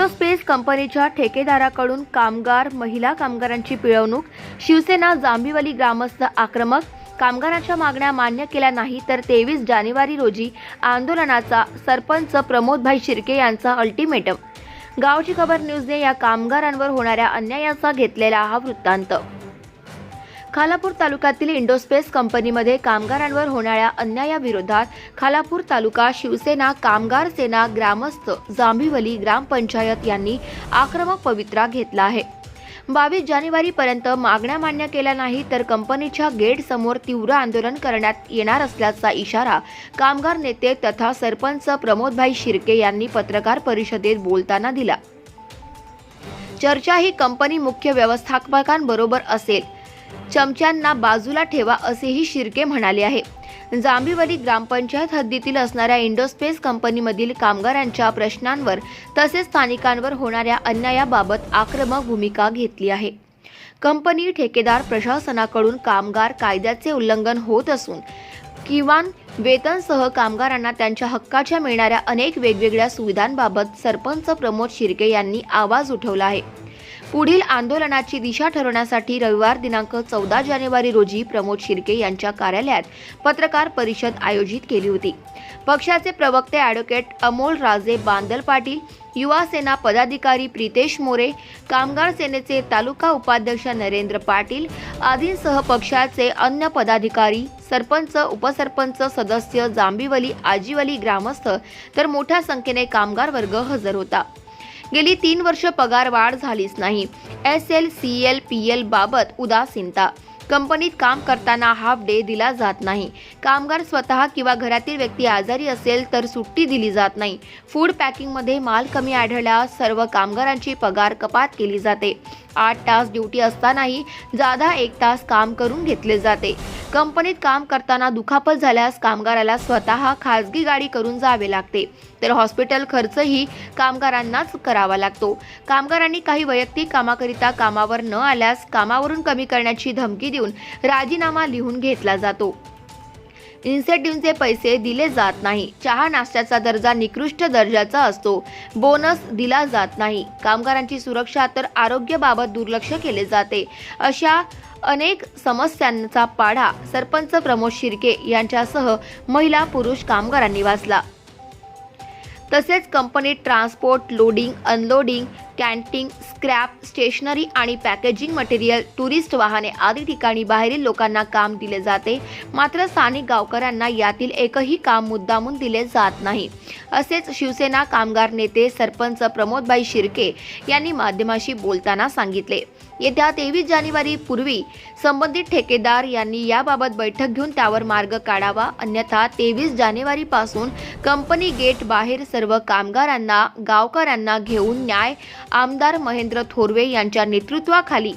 इंडोस्पेस कंपनीच्या ठेकेदाराकडून कामगार महिला कामगारांची पिळवणूक शिवसेना जांभिवली ग्रामस्थ आक्रमक कामगारांच्या मागण्या मान्य केल्या नाही तर तेवीस जानेवारी रोजी आंदोलनाचा सरपंच प्रमोदभाई शिर्के यांचा अल्टिमेटम. गावची खबर न्यूजने या कामगारांवर होणाऱ्या अन्यायाचा घेतलेला हा वृत्तांत. खालापूर तालुक्यातील इंडोस्पेस कंपनीमध्ये कामगारांवर होणाऱ्या अन्यायाविरोधात खालापूर तालुका शिवसेना कामगार सेना ग्रामस्थ जांभिवली ग्रामपंचायत यांनी आक्रमक पवित्रा घेतला आहे. बावीस जानेवारीपर्यंत मागण्या मान्य केल्या नाही तर कंपनीच्या गेट समोर तीव्र आंदोलन करण्यात येणार असल्याचा इशारा कामगार नेते तथा सरपंच प्रमोदभाई शिर्के यांनी पत्रकार परिषदेत बोलताना दिला. चर्चा ही कंपनी मुख्य व्यवस्थापकांबरोबर असेल चमच्यांना बाजूला ठेवा असेही शिर्के म्हणाले आहे. जांभिवली ग्रामपंचायत हद्दीतील असणाऱ्या इंडोस्पेस कंपनीमधील कामगारांच्या प्रश्नांवर तसेच स्थानिकांवर होणाऱ्या अन्यायाबाबत आक्रमक भूमिका घेतली आहे. कंपनी ठेकेदार प्रशासनाकडून कामगार कायद्याचे उल्लंघन होत असून किमान वेतनसह कामगारांना त्यांच्या हक्काच्या मिळणाऱ्या अनेक वेगवेगळ्या सुविधांबाबत सरपंच प्रमोद शिर्के यांनी आवाज उठवला आहे. पुढील आंदोलनाची दिशा ठरवण्यासाठी रविवार दिनांक चौदा जानेवारी रोजी प्रमोद शिर्के यांच्या कार्यालयात पत्रकार परिषद आयोजित केली होती. पक्षाचे प्रवक्ते ॲडव्होकेट अमोल राजे बांदल पाटील युवा सेना पदाधिकारी प्रितेश मोरे कामगार सेनेचे तालुका उपाध्यक्ष नरेंद्र पाटील आदींसह पक्षाचे अन्य पदाधिकारी सरपंच उपसरपंच सदस्य जांभिवली आजीवली ग्रामस्थ तर मोठ्या संख्येने कामगार वर्ग हजर होता. गेली तीन वर्ष पगार वाढ झालीच नाही. S L C L P L बाबत उदासीनता कंपनीत काम करताना हाफ डे दिला जात नाही. कामगार स्वतः किंवा घरातील व्यक्ती आजारी असेल तर सुट्टी दिली जात नाही. फूड पॅकिंगमध्ये माल कमी आढळल्यास सर्व कामगारांची पगार कपात केली जाते. आठ तास ड्युटी असतानाही जादा एक तास काम करून घेतले जाते. कंपनीत काम करताना दुखापत झाल्यास कामगाराला स्वतः खाजगी गाडी करून जावे लागते. तर हॉस्पिटल खर्चही कामगारांनाच करावा लागतो. कामगारांनी काही वैयक्तिक कामाकरिता कामावर न आल्यास कामावरून कमी करण्याची धमकी देऊन राजीनामा लिहून घेतला जातो. इन्सेंटिव्हचे पैसे दिले जात नाही. चहा नाश्त्याचा दर्जा निकृष्ट दर्जाचा असतो. बोनस दिला जात नाही. कामगारांची सुरक्षा तर आरोग्याबाबत दुर्लक्ष केले जाते. अशा अनेक समस्यांचा पाढा सरपंच प्रमोद शिर्के यांच्यासह महिला पुरुष कामगारांनी वाचला. तसेच कंपनीत transport loading unloading canteen scrap stationery आणि पॅकेजिंग मटेरियल टुरिस्ट वाहने आदी ठिकाणी बाहेरील लोकांना काम दिले जाते. मात्र स्थानिक गावकऱ्यांना यातील एकही काम मुद्दामून दिले जात नाही. असेच शिवसेना कामगार नेते सरपंच प्रमोदभाई शिर्के यांनी माध्यमाशी बोलताना सांगितले. येत्या तेवीस जानेवारी पूर्वी संबंधित ठेकेदार यांनी याबाबत बैठक घेऊन त्यावर मार्ग काढावा. अन्यथा तेवीस जानेवारी पासून कंपनी गेट बाहेर सर्व कामगारांना गावकऱ्यांना घेऊन न्याय आमदार महेंद्र थोरवे यांच्या नेतृत्वाखाली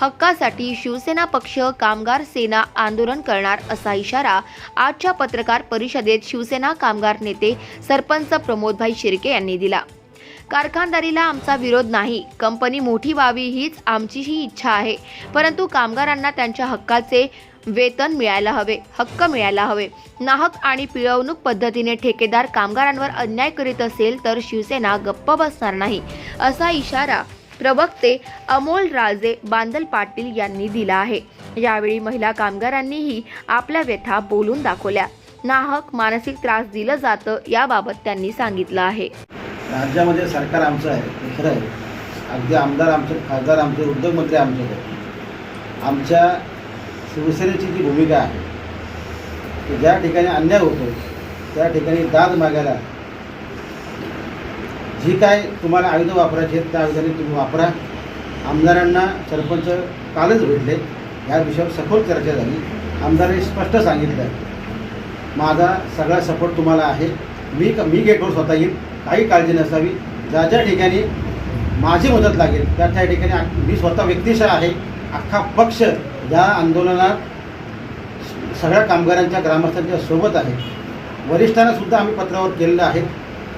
हक्कासाठी शिवसेना पक्ष कामगार सेना आंदोलन करणार असा इशारा आजच्या पत्रकार परिषदेत शिवसेना कामगार नेते सरपंच प्रमोदभाई शिर्के यांनी दिला. कारखानदारीला आमचा विरोध नाही. कंपनी मोठी व्हावी हीच आमचीही इच्छा आहे. परंतु कामगारांना त्यांच्या हक्काचे वेतन मिळायला हवे हक्क मिळायला हवे. नाहक आणि पिळवणूक पद्धतीने ठेकेदार कामगारांवर अन्याय करीत असेल तर शिवसेना गप्प बसणार नाही असा इशारा प्रवक्ते अमोल राजे बांदल पाटील यांनी दिला आहे. यावेळी महिला कामगारांनीही आपल्या व्यथा बोलून दाखवल्या. नाहक मानसिक त्रास दिलं जातं याबाबत त्यांनी सांगितलं आहे. राज्यामध्ये सरकार आमचं आहे ते खरं आहे. अगदी आमदार आमचे खासदार आमचे उद्योगमंत्री आमचे. आहेत आमच्या शिवसेनेची जी भूमिका आहे की ज्या ठिकाणी अन्याय होतो त्या ठिकाणी दाद मागायला जी काय तुम्हाला आयुधं वापरायची आहेत त्या आयुधाने तुम्ही वापरा. आमदारांना सरपंच कालच भेटले. या विषयावर सखोल चर्चा झाली. आमदारांनी स्पष्ट सांगितलं. माझा सगळा सपोर्ट तुम्हाला आहे. मी क मी गेटवर स्वतः येईल. काही काळजी नसावी. ज्या ज्या ठिकाणी माझी मदत लागेल त्या त्या ठिकाणी मी स्वतः व्यक्तिशः आहे. अख्खा पक्ष या आंदोलनात सगळ्या कामगारांच्या ग्रामस्थांच्या सोबत आहे. वरिष्ठांना सुद्धा आम्ही पत्रावर केलेलं आहे.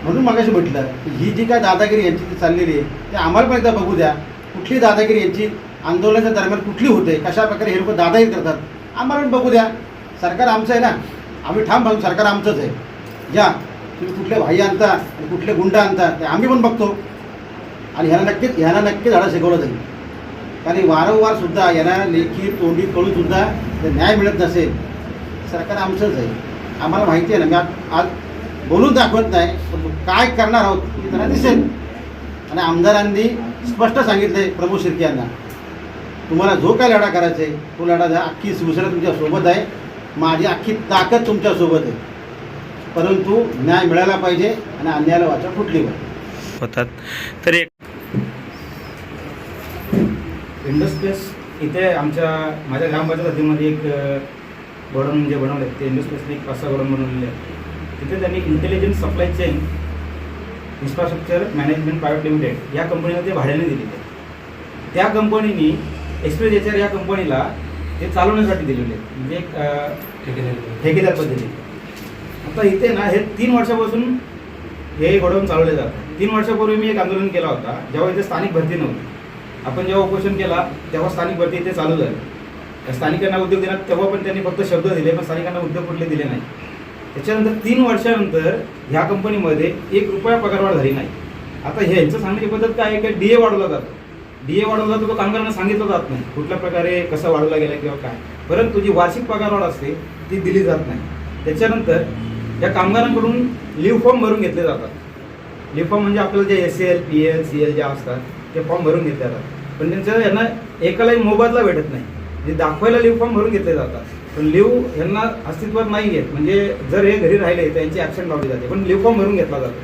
म्हणून मागाशी म्हटलं की ही जी काय दादागिरी यांची चाललेली आहे ते आम्हाला पण एकदा बघू द्या. कुठली दादागिरी यांची आंदोलनाच्या दरम्यान कुठली होते कशा प्रकारे हे लोक दादागिरी करतात आम्हाला पण बघू द्या. सरकार आमचं आहे ना? आम्ही ठाम पाहून सरकार आमचंच आहे. या तुम्ही कुठले भाई आणता आणि कुठले गुंड आणता ते आम्ही पण बघतो. आणि ह्याला नक्कीच ह्याला नक्की धडा शिकवलं जाईल. कारण वारंवार सुद्धा यांना लेखी तोंडी कळून सुद्धा जर न्याय मिळत नसेल सरकार आमचंच आहे. आम्हाला माहिती आहे ना मी आज बोलून दाखवत नाही पण काय करणार आहोत हे त्यांना दिसेल. आणि आमदारांनी स्पष्ट सांगितलं आहे प्रभू शिर्के यांना तुम्हाला जो काय लढा करायचा आहे तो लढा अख्खी शिवसेना तुमच्यासोबत आहे. माझी अख्खी ताकद तुमच्यासोबत आहे. परंतु न्याय मिळाला पाहिजे आणि अन्यायाला वाचा फुटली पाहिजे. होतात. तर एक इंडस्पेस इथे आमच्या माझ्या ग्रामपंचायत हद्दीमध्ये एक गोडाऊन जे बनवले ते इंडस्पेसने एक पाच सहा गोडाऊन बनवलेले आहेत. तिथे त्यांनी intelligent supply chain infrastructure management private limited या कंपनीला ते भाड्याने दिलेले आहेत. त्या कंपनीनी एक्सप्रेस एच या कंपनीला ते चालवण्यासाठी दिलेले आहेत. म्हणजे एक ठेकेदार. पद्धती आता इथे ना हे तीन वर्षापासून हे घडवून चालवले जातात. तीन वर्षापूर्वी मी एक आंदोलन केला होता जेव्हा इथे स्थानिक भरती नव्हती. आपण जेव्हा उपोषण केला तेव्हा स्थानिक भरती इथे चालू झाली. स्थानिकांना उद्योग देण्यात तेव्हा पण त्यांनी फक्त शब्द दिले पण स्थानिकांना उद्योग कुठले दिले नाही. त्याच्यानंतर तीन वर्षानंतर ह्या कंपनीमध्ये एक रुपया पगारवाढ झाली नाही. आता हे यांचं सांगण्याची पद्धत काय आहे की डी ए वाढवला जातो. डी ए वाढवला तो कामगारांना सांगितलं जात नाही. कुठल्या प्रकारे कसं वाढवला गेला किंवा काय. परंतु जी वार्षिक पगारवाढ असते ती दिली जात नाही. त्याच्यानंतर या कामगारांकडून लिव्ह फॉर्म भरून घेतले जातात. लिव्ह फॉर्म म्हणजे आपल्याला जे S L P L C L ज्या असतात ते फॉर्म भरून घेतले जातात. पण त्यांचं यांना एकालाही मोबदला भेटत नाही. म्हणजे दाखवायला लिव्ह फॉर्म भरून घेतले जातात. पण लिव्ह यांना अस्तित्वात नाही आहेत म्हणजे जर हे घरी राहिले तर यांची ॲक्शन लावली जाते. पण लिव्ह फॉर्म भरून घेतला जातो.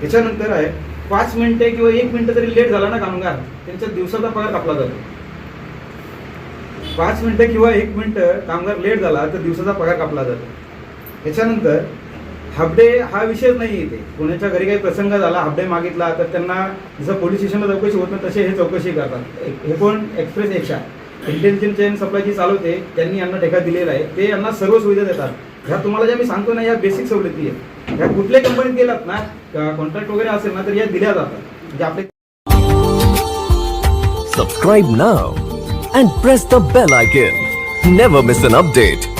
त्याच्यानंतर आहे पाच मिनिटे किंवा एक मिनिटं जरी लेट झाला ना कामगार त्यांच्या दिवसाचा पगार कापला जातो. पाच मिनिटं किंवा एक मिनिटं कामगार लेट झाला तर दिवसाचा पगार कापला जातो. त्याच्यानंतर हाफडे हा विषयच नाही येते कोणाच्या घरी काही प्रसंग झाला हाफडे मागितला तर त्यांना जसं पोलीस स्टेशनला चौकशी होत नाही तसे हे चौकशी करतात. हे कोण? एक्सप्रेस एक्शा इंटेलिजन्स चेन सप्लाय जी चालवते त्यांनी यांना ठेका दिलेला आहे. ते यांना सर्व सुविधा देतात. ह्या तुम्हाला ज्या मी सांगतो ना या बेसिक सवलती आहेत. ह्या कुठल्या कंपनीत गेलात ना कॉन्ट्रॅक्ट वगैरे असेल ना तर या दिल्या जातात. म्हणजे आपले subscribe now and press the bell icon never miss an update